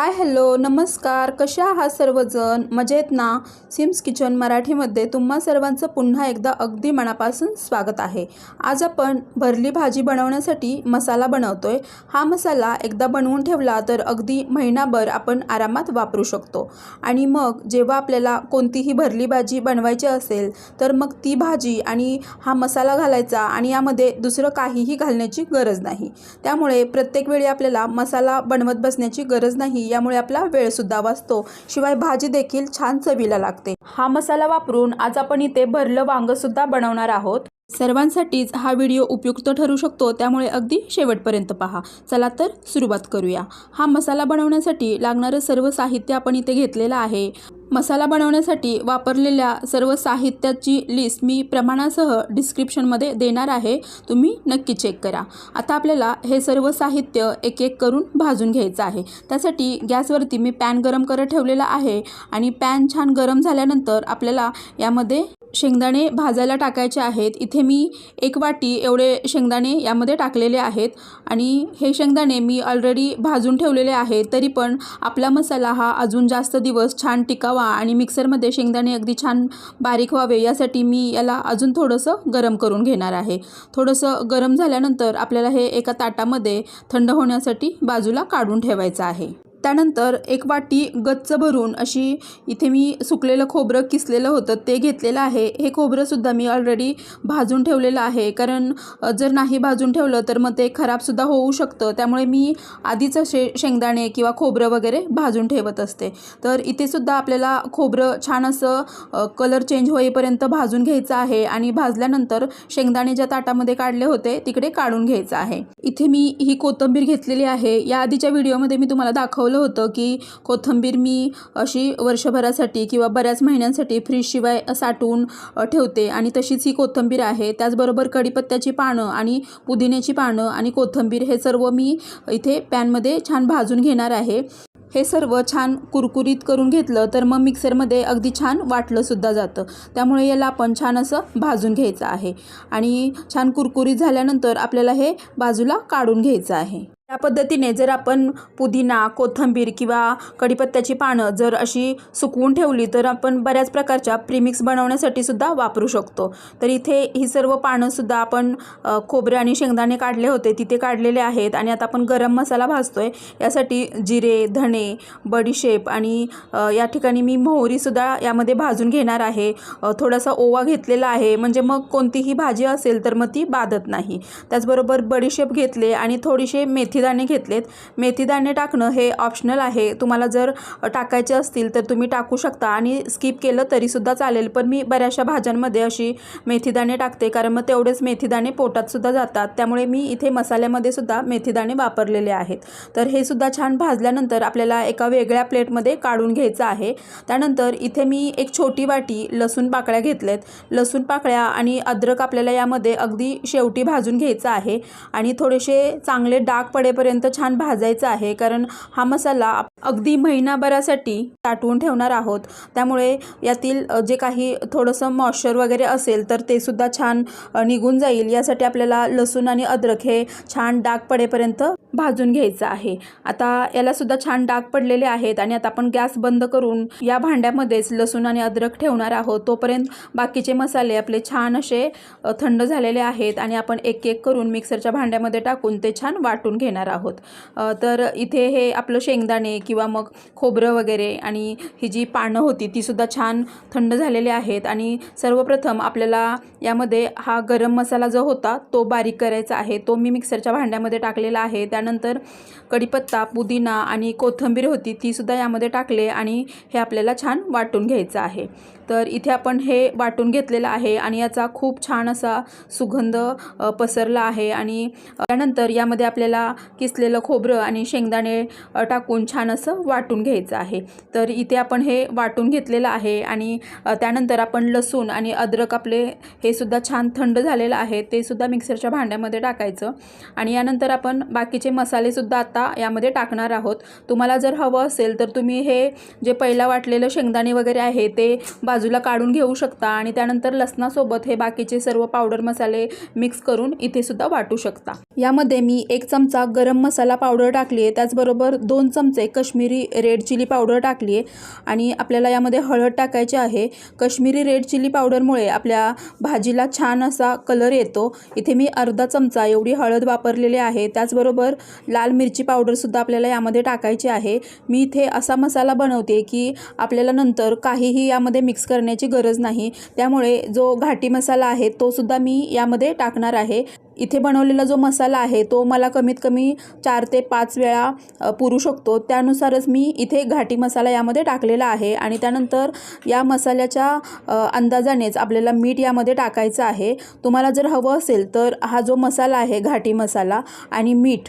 Hi hello नमस्कार. कशा आहात सर्वजण? मजेत ना? सिम्स किचन मराठीमध्ये तुम्हा सर्वांचं पुन्हा एकदा अगदी मनापासून स्वागत आहे. आज आपण भरली भाजी बनवण्यासाठी मसाला बनवतोय. हा मसाला एकदा बनवून ठेवला तर अगदी महिनाभर आपण आरामात वापरू शकतो. आणि मग जेव्हा आपल्याला कोणतीही भरली भाजी बनवायची असेल तर मग ती भाजी आणि हा मसाला घालायचा आणि यामध्ये दुसरं काहीही घालण्याची गरज नाही. त्यामुळे प्रत्येक वेळी आपल्याला मसाला बनवत बसण्याची गरज नाही यामुळे आपला वेळसुद्धा वाचतो. शिवाय भाजी देखील छान चवीला लागते. हा मसाला वापरून आज आपण इथे भरलं वांगंसुद्धा बनवणार आहोत. सर्वांसाठीच हा व्हिडिओ उपयुक्त ठरू शकतो त्यामुळे अगदी शेवटपर्यंत पहा. चला तर सुरुवात करूया. हा मसाला बनवण्यासाठी लागणारं सर्व साहित्य आपण इथे घेतलेलं आहे. मसाला बनवण्यासाठी वापरलेल्या सर्व साहित्याची लिस्ट मी प्रमाणासह डिस्क्रिप्शनमध्ये देणार आहे. तुम्ही नक्की चेक करा. आता आपल्याला हे सर्व साहित्य एक एक करून भाजून घ्यायचं आहे. त्यासाठी गॅसवरती मी पॅन गरम करत ठेवलेला आहे आणि पॅन छान गरम झाल्यानंतर आपल्याला यामध्ये शेंगदाणे भाजायला टाकायचे आहेत. इथे मी एक वाटी एवढे शेंगदाणे यामध्ये टाकलेले आहेत आणि हे शेंगदाणे मी ऑलरेडी भाजून ठेवलेले आहे तरी पण आपला मसाला हा अजून जास्त दिवस छान टिकावा आणि मिक्सरमध्ये शेंगदाणे अगदी छान बारीक व्हावे यासाठी मी याला अजून थोडंसं गरम करून घेणार आहे. थोडंसं गरम झाल्यानंतर आपल्याला हे एका ताटामध्ये थंड होण्यासाठी बाजूला काढून ठेवायचं आहे. त्यानंतर एक वाटी गच्च भरून अशी इथे मी सुकलेलं खोबरं किसलेलं होतं ते घेतलेलं आहे. हे खोबरंसुद्धा मी ऑलरेडी भाजून ठेवलेलं आहे. कारण जर नाही भाजून ठेवलं तर मग ते खराबसुद्धा होऊ शकतं. त्यामुळे मी आधीच असे शेंगदाणे किंवा खोबरं वगैरे भाजून ठेवत असते. तर इथेसुद्धा आपल्याला खोबरं छान असं कलर चेंज होईपर्यंत भाजून घ्यायचं आहे आणि भाजल्यानंतर शेंगदाणे ज्या ताटामध्ये काढले होते तिकडे काढून घ्यायचं आहे. इथे मी ही कोथिंबीर घेतलेली आहे. या आधीच्या व्हिडिओमध्ये मी तुम्हाला दाखवलं होतं की कोथिंबीर मी अशी वर्षभरासाठी किंवा बऱ्याच महिन्यांसाठी फ्रीजशिवाय साठवून ठेवते. आणि तशीच ही कोथिंबीर आहे. त्याचबरोबर कढीपत्त्याची पानं आणि पुदिन्याची पानं आणि कोथिंबीर हे सर्व मी इथे पॅनमध्ये छान भाजून घेणार आहे. हे सर्व छान कुरकुरीत करून घेतलं तर मग मिक्सरमध्ये अगदी छान वाटलंसुद्धा जातं. त्यामुळे याला आपण छान असं भाजून घ्यायचं आहे. आणि छान कुरकुरीत झाल्यानंतर आपल्याला हे बाजूला काढून घ्यायचं आहे. या पद्धतीने जर आपण पुदिना कोथिंबीर किंवा कढीपत्त्याची पानं जर अशी सुकवून ठेवली तर आपण बऱ्याच प्रकारच्या प्रीमिक्स बनवण्यासाठी सुद्धा वापरू शकतो. तर इथे ही सर्व पानंसुद्धा आपण खोबरे आणि शेंगदाणे काढले होते तिथे काढलेले आहेत आणि आता आपण गरम मसाला भाजतोय. यासाठी जिरे धणे बडीशेप आणि या ठिकाणी मी मोहरीसुद्धा यामध्ये भाजून घेणार आहे. थोडासा ओवा घेतलेला आहे. म्हणजे मग कोणतीही भाजी असेल तर मग ती बाधत नाही. त्याचबरोबर बडीशेप घेतले आणि थोडीशी मेथी मेथीदाणे घेतलेत. मेथीदाणे टाकणं हे ऑप्शनल आहे. तुम्हाला जर टाकायचे असतील तर तुम्ही टाकू शकता आणि स्किप केलं तरीसुद्धा चालेल. पण मी बऱ्याचशा भाज्यांमध्ये अशी मेथीदाणे टाकते. कारण मग तेवढेच मेथीदाणे पोटातसुद्धा जातात. त्यामुळे मी इथे मसाल्यामध्ये सुद्धा मेथीदाणे वापरलेले आहेत. तर हे सुद्धा छान भाजल्यानंतर आपल्याला एका वेगळ्या प्लेटमध्ये काढून घ्यायचं आहे. त्यानंतर इथे मी एक छोटी वाटी लसूण पाकळ्या घेतल्यात लसूण पाकळ्या आणि अद्रक आपल्याला यामध्ये अगदी शेवटी भाजून घ्यायचं आहे. आणि थोडेसे चांगले डाग पडेल पडेपर्यंत छान भाजायचं आहे. कारण हा मसाला अगदी महिनाभरासाठी साठवून ठेवणार आहोत. त्यामुळे यातील जे काही थोडंसं मॉइश्चर वगैरे असेल तर ते सुद्धा छान निघून जाईल. यासाठी आपल्याला लसूण आणि अद्रक हे छान डाग पडेपर्यंत भाजून घ्यायचं आहे. आता याला सुद्धा छान डाग पडलेले आहेत आणि आता आपण गॅस बंद करून या भांड्यामध्येच लसूण आणि अद्रक ठेवणार आहोत. तोपर्यंत बाकीचे मसाले आपले छान असे थंड झालेले आहेत आणि आपण एक एक करून मिक्सरच्या भांड्यामध्ये टाकून ते छान वाटून घेणार आहोत. तर इथे हे आपलं शेंगदाणे किंवा मग खोबरं वगैरे आणि ही जी पानं होती तीसुद्धा छान थंड झालेली आहेत. आणि सर्वप्रथम आपल्याला यामध्ये हा गरम मसाला जो होता तो बारीक करायचा आहे. तो मी मिक्सरच्या भांड्यामध्ये टाकलेला आहे. त्यानंतर कढीपत्ता पुदिना आणि कोथिंबीर होती तीसुद्धा यामध्ये टाकले आणि हे आपल्याला छान वाटून घ्यायचं आहे. तर इथे आपण हे वाटून घेतलेलं आहे आणि याचा खूप छान असा सुगंध पसरला आहे. आणि त्यानंतर यामध्ये आपल्याला किसलेलं खोबरं आणि शेंगदाणे टाकून छान असं वाटून घ्यायचं आहे. तर इथे आपण हे वाटून घेतलेलं आहे आणि त्यानंतर आपण लसूण आणि अद्रक आपले हे सुद्धा छान थंड झालेलं आहे ते सुद्धा मिक्सरच्या भांड्यामध्ये टाकायचं. आणि यानंतर आपण बाकीचे मसालेसुद्धा आता यामध्ये टाकणार आहोत. तुम्हाला जर हवं असेल तर तुम्ही हे जे पहिला वाटलेलं शेंगदाणे वगैरे आहे ते बाजू बाजूला काढून घेऊ शकता आणि त्यानंतर लसणासोबत हे बाकीचे सर्व पावडर मसाले मिक्स करून इथे सुद्धा वाटू शकता. यामध्ये मी एक चमचा गरम मसाला पावडर टाकली आहे त्याचबरोबर दोन चमचे कश्मीरी रेड चिली पावडर टाकली आहे आणि आपल्याला यामध्ये हळद टाकायची आहे. कश्मीरी रेड चिली पावडरमुळे आपल्या भाजीला छान असा कलर येतो. इथे मी अर्धा चमचा एवढी हळद वापरलेली आहे. त्याचबरोबर लाल मिरची पावडरसुद्धा आपल्याला यामध्ये टाकायची आहे. मी इथे असा मसाला बनवते की आपल्याला नंतर काहीही यामध्ये मिक्स करण्याची गरज नाही. त्यामुळे जो घाटी मसाला आहे तो सुद्धा मी यामध्ये टाकणार आहे. इथे बनवलेला जो मसाला आहे तो मला कमीत कमी चार ते पाच वेळा पुरू शकतो. त्यानुसारच मी इथे घाटी मसाला यामध्ये टाकलेला आहे आणि त्यानंतर या मसाल्याच्या अंदाजानेच आपल्याला मीठ यामध्ये टाकायचं आहे. तुम्हाला जर हवं असेल तर हा जो मसाला आहे घाटी मसाला आणि मीठ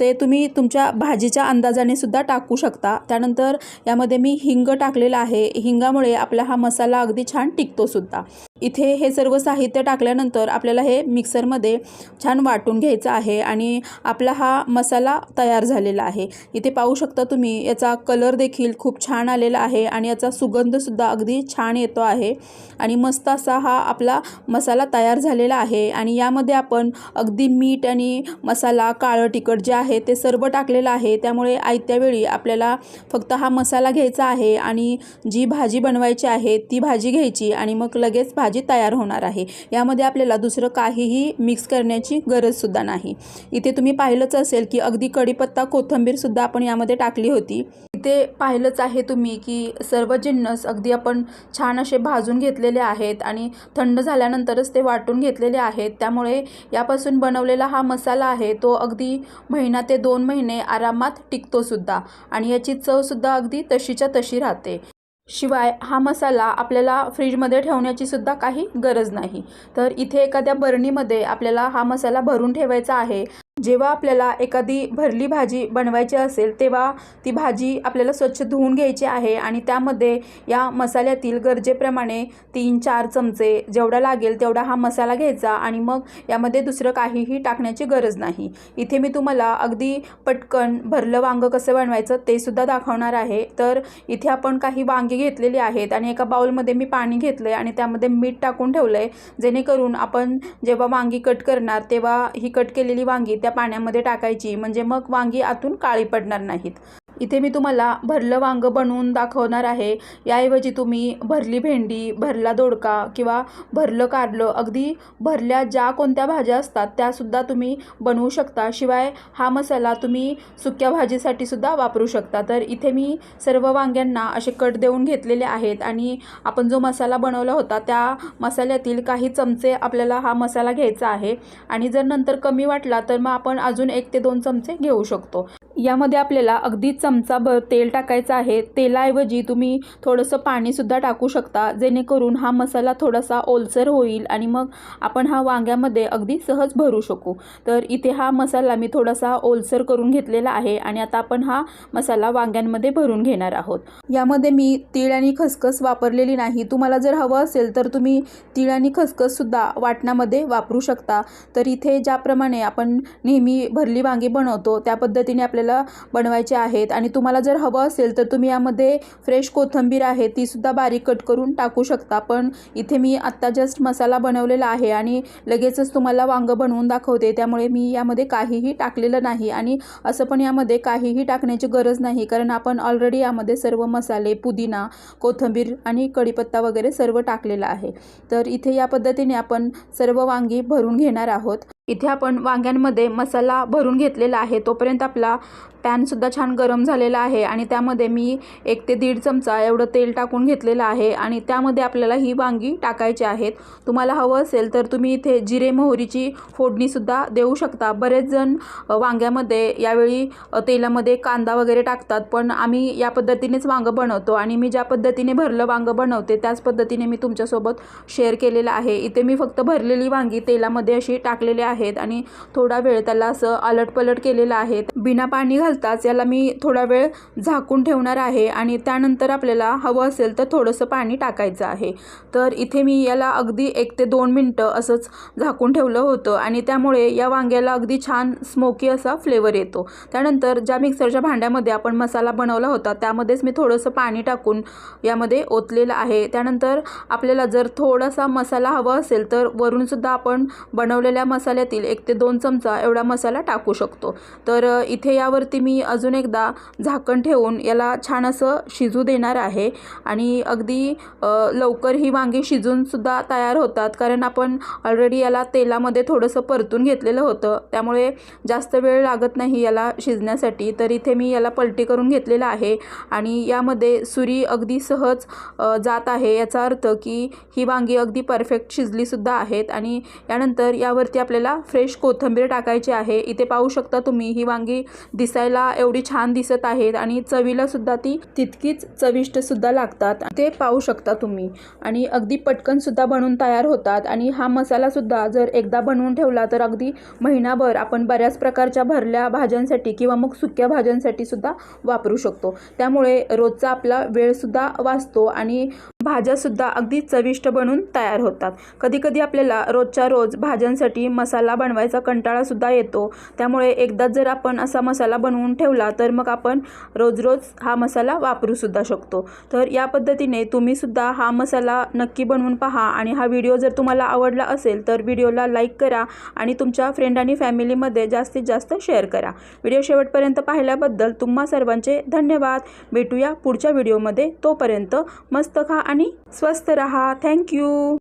ते तुम्ही तुमच्या भाजीच्या अंदाजाने सुद्धा टाकू शकता. त्यानंतर यामध्ये मी हिंग टाकलेलं आहे. हिंगामुळे आपला हा मसाला अगदी छान टिकतो सुद्धा. इथे हे सर्व साहित्य टाकल्यानंतर आपल्याला हे मिक्सरमध्ये छान वाटून घ्यायचं आहे आणि आपला हा मसाला तयार झालेला आहे. इथे पाहू शकता तुम्ही याचा कलर देखील खूप छान आलेला आहे आणि याचा सुगंधसुद्धा अगदी छान येतो आहे. आणि मस्त असा हा आपला मसाला तयार झालेला आहे आणि यामध्ये आपण अगदी मीठ आणि मसाला काळं तिखट जे आहे ते सर्व टाकलेलं आहे. त्यामुळे आयत्यावेळी आपल्याला फक्त हा मसाला घ्यायचा आहे आणि जी भाजी बनवायची आहे ती भाजी घ्यायची आणि मग लगेच भाजी तयार होणार आहे. यामध्ये आपल्याला दुसरं काहीही मिक्स करण्याची गरजसुद्धा नाही. इथे तुम्ही पाहिलंच असेल की अगदी कढीपत्ता कोथिंबीरसुद्धा आपण यामध्ये टाकली होती. इथे पाहिलंच आहे तुम्ही की सर्व जिन्नस अगदी आपण छान असे भाजून घेतलेले आहेत आणि थंड झाल्यानंतरच ते वाटून घेतलेले आहेत. त्यामुळे यापासून बनवलेला हा मसाला आहे तो अगदी महिना ते दोन महिने आरामात टिकतोसुद्धा आणि याची चवसुद्धा अगदी तशीच्या तशी राहते. शिवाय हा मसाला आपल्याला फ्रीजमध्ये ठेवण्याची सुद्धा काही गरज नाही. तर इथे एखाद्या बरणीमध्ये आपल्याला हा मसाला भरून ठेवायचा आहे. जेव्हा आपल्याला एखादी भरली भाजी बनवायची असेल तेव्हा ती भाजी आपल्याला स्वच्छ धुवून घ्यायची आहे आणि त्यामध्ये या मसाल्यातील गरजेप्रमाणे तीन चार चमचे जेवढा लागेल तेवढा हा मसाला घ्यायचा आणि मग यामध्ये दुसरं काहीही टाकण्याची गरज नाही. इथे मी तुम्हाला अगदी पटकन भरलं वांगं कसं बनवायचं ते सुद्धा दाखवणार आहे. तर इथे आपण काही वांगी घेतलेली आहेत आणि एका बाउलमध्ये मी पाणी घेतलं आहे आणि त्यामध्ये मीठ टाकून ठेवलं आहे जेणेकरून आपण जेव्हा वांगी कट करणार तेव्हा ही कट केलेली वांगी त्या पाण्यामध्ये टाकायची? म्हणजे मग वांगी आतून काळी पडणार नाहीत. इथे मी तुम्हाला भरलं वांगं बनवून दाखवणार आहे. याऐवजी तुम्ही भरली भेंडी भरला दोडका किंवा भरलं कारलं अगदी भरल्या ज्या कोणत्या भाज्या असतात त्यासुद्धा तुम्ही बनवू शकता. शिवाय हा मसाला तुम्ही सुक्या भाजीसाठी सुद्धा वापरू शकता. तर इथे मी सर्व वांग्यांना असे कट देऊन घेतलेले आहेत आणि आपण जो मसाला बनवला होता त्या मसाल्यातील काही चमचे आपल्याला हा मसाला घ्यायचा आहे. आणि जर नंतर कमी वाटला तर मग आपण अजून एक ते दोन चमचे घेऊ शकतो. यामध्ये आपल्याला अगदी चमचा ब तेल टाकायचं आहे. तेलाऐवजी तुम्ही थोडंसं पाणीसुद्धा टाकू शकता. जेणेकरून हा मसाला थोडासा ओलसर होईल आणि मग आपण हा वांग्यामध्ये अगदी सहज भरू शकू. तर इथे हा मसाला मी थोडासा ओलसर करून घेतलेला आहे आणि आता आपण हा मसाला वांग्यांमध्ये भरून घेणार आहोत. यामध्ये मी तीळ आणि खसखस वापरलेली नाही. तुम्हाला जर हवं असेल तर तुम्ही तीळ आणि खसखससुद्धा वाटणामध्ये वापरू शकता. तर इथे ज्याप्रमाणे आपण नेहमी भरली वांगी बनवतो त्या पद्धतीने आपल्याला बनवायचे आहेत. आणि तुम्हाला जर हवं असेल तर तुम्ही यामध्ये फ्रेश कोथिंबीर आहे तीसुद्धा बारीक कट करून टाकू शकता. पण इथे मी आत्ता जस्ट मसाला बनवलेला आहे आणि लगेचच तुम्हाला वांगं बनवून दाखवते. त्यामुळे मी यामध्ये काहीही टाकलेलं नाही आणि असं पण यामध्ये काहीही टाकण्याची गरज नाही. कारण आपण ऑलरेडी यामध्ये सर्व मसाले पुदिना कोथिंबीर आणि कढीपत्ता वगैरे सर्व टाकलेलं आहे. तर इथे या पद्धतीने आपण सर्व वांगी भरून घेणार आहोत. इथे आपण वांग्यांमध्ये मसाला भरून घेतलेला आहे तोपर्यंत आपला पॅनसुद्धा छान गरम झालेला आहे आणि त्यामध्ये मी एक ते दीड चमचा एवढं तेल टाकून घेतलेलं आहे आणि त्यामध्ये आपल्याला ही वांगी टाकायची आहेत. तुम्हाला हवं असेल तर तुम्ही इथे जिरे मोहरीची फोडणीसुद्धा देऊ शकता. बरेच जण वांग्यामध्ये यावेळी तेलामध्ये कांदा वगैरे टाकतात पण आम्ही या पद्धतीनेच वांगं बनवतो आणि मी ज्या पद्धतीने भरलं वांगं बनवते त्याच पद्धतीने मी तुमच्यासोबत शेअर केलेलं आहे. इथे मी फक्त भरलेली वांगी तेलामध्ये अशी टाकलेली आहेत आणि थोडा वेळ त्याला असं अलटपलट केलेलं आहे. बिना पाणी घाल घालताच याला मी थोडा वेळ झाकून ठेवणार आहे आणि त्यानंतर आपल्याला हवं असेल तर थोडंसं पाणी टाकायचं आहे. तर इथे मी याला अगदी एक ते दोन मिनटं असंच झाकून ठेवलं होतं आणि त्यामुळे या वांग्याला अगदी छान स्मोकी असा फ्लेवर येतो. त्यानंतर ज्या मिक्सरच्या भांड्यामध्ये आपण मसाला बनवला होता त्यामध्येच मी थोडंसं पाणी टाकून यामध्ये ओतलेलं आहे. त्यानंतर आपल्याला जर थोडासा मसाला हवा असेल तर वरूनसुद्धा आपण बनवलेल्या मसाल्यातील एक ते दोन चमचा एवढा मसाला टाकू शकतो. तर इथे यावरती मी अजून एकदा झाकण ठेवून याला छान असं शिजू देणार आहे. आणि अगदी लवकर ही वांगी शिजूनसुद्धा तयार होतात. कारण आपण ऑलरेडी याला तेलामध्ये थोडंसं परतून घेतलेलं होतं. त्यामुळे जास्त वेळ लागत नाही याला शिजण्यासाठी. तर इथे मी याला पलटी करून घेतलेलं आहे. आणि यामध्ये सुरी अगदी सहज जात आहे. याचा अर्थ की ही वांगी अगदी परफेक्ट शिजलीसुद्धा आहेत. आणि यानंतर यावरती आपल्याला फ्रेश कोथिंबीर टाकायची आहे. इथे पाहू शकता तुम्ही ही वांगी दिसायला एवढी छान दिसत आहेत आणि चवीला सुद्धा ती तितकीच चविष्टसुद्धा लागतात. ते पाहू शकता तुम्ही. आणि अगदी पटकनसुद्धा बनून तयार होतात. आणि हा मसालासुद्धा जर एकदा बनवून ठेवला तर अगदी महिनाभर आपण बऱ्याच प्रकारच्या भरल्या भाज्यांसाठी किंवा मग सुक्या भाज्यांसाठी सुद्धा वापरू शकतो. त्यामुळे रोजचा आपला वेळसुद्धा वाचतो आणि भाज्यासुद्धा अगदी चविष्ट बनून तयार होतात. कधीकधी आपल्याला रोजच्या रोज भाज्यांसाठी मसाला बनवायचा कंटाळासुद्धा येतो. त्यामुळे एकदाच जर आपण असा मसाला बनवून ठेवला तर मग आपण रोज रोज हा मसाला वापरूसुद्धा शकतो. तर या पद्धतीने तुम्हीसुद्धा हा मसाला नक्की बनवून पहा आणि हा व्हिडिओ जर तुम्हाला आवडला असेल तर व्हिडिओला लाईक करा आणि तुमच्या फ्रेंड आणि फॅमिलीमध्ये जास्तीत जास्त शेअर करा. व्हिडिओ शेवटपर्यंत पाहिल्याबद्दल तुम्हा सर्वांचे धन्यवाद. भेटूया पुढच्या व्हिडिओमध्ये. तोपर्यंत मस्त खा आणि स्वस्त रहा. थँक्यू